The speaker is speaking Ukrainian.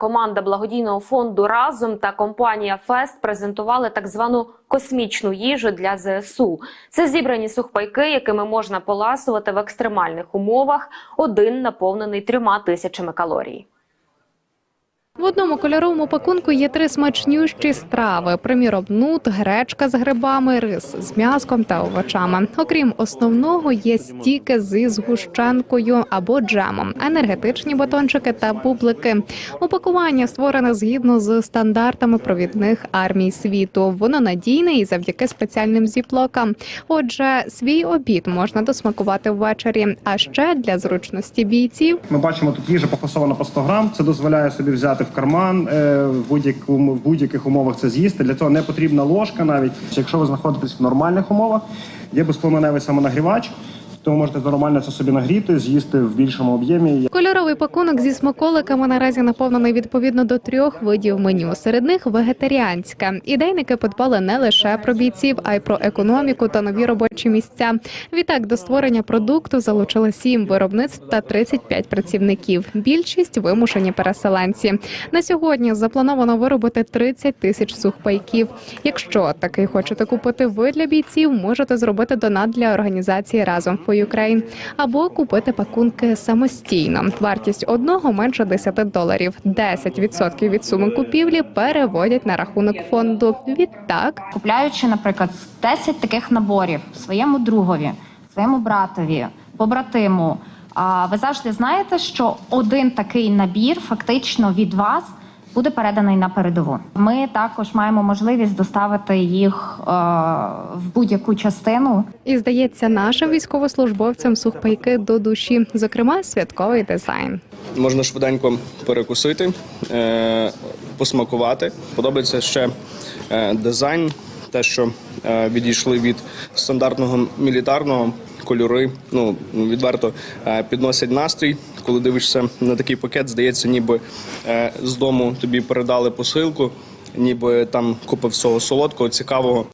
Команда благодійного фонду разом та компанія Фест презентували так звану космічну їжу для ЗСУ. Це зібрані сухпайки, якими можна поласувати в екстремальних умовах. Один наповнений трьома тисячами калорій. В одному кольоровому пакунку є три смачнющі страви: приміром, нут, гречка з грибами, рис з м'яском та овочами. Окрім основного, є стіки зі згущенкою або джемом, енергетичні батончики та бублики. Упакування створене згідно з стандартами провідних армій світу. Воно надійне і завдяки спеціальним зіплокам. Отже, свій обід можна досмакувати ввечері. А ще для зручності бійців Ми бачимо тут їжа пофасована по 100 грам. Це дозволяє собі взяти в карман е, в будь-якому в будь-яких умовах це з'їсти. Для цього не потрібна ложка, навіть якщо ви знаходитесь в нормальних умовах, є безпламеневий самонагрівач. То ви можете нормально це собі нагріти, з'їсти в більшому об'ємі. Кольоровий пакунок зі смаколиками наразі наповнений відповідно до трьох видів меню. Серед них вегетаріанське. Ідейники подбали не лише про бійців, а й про економіку та нові робочі місця. Відтак до створення продукту залучили сім виробництв та 35 працівників. Більшість вимушені переселенці. На сьогодні заплановано виробити 30 тисяч сухпайків. Якщо такий хочете купити ви для бійців, можете зробити донат для організації разом for Ukraine або купити пакунки самостійно. Вартість одного менше 10 доларів. 10% від суми купівлі переводять на рахунок фонду. Відтак Купляючи, наприклад, 10 таких наборів своєму другові, своєму братові, побратиму, а ви завжди знаєте, що один такий набір фактично від вас буде переданий на передову. Ми також маємо можливість доставити їх е, в будь-яку частину і здається, нашим військовослужбовцям сухпайки до душі, зокрема святковий дизайн. Можна швиденько перекусити, е, посмакувати. Подобається ще е, дизайн, те, що відійшли від стандартного мілітарного кольори. Ну відверто е, підносять настрій. Коли дивишся на такий пакет, здається, ніби е, з дому тобі передали посилку, ніби там купив всього солодкого, цікавого.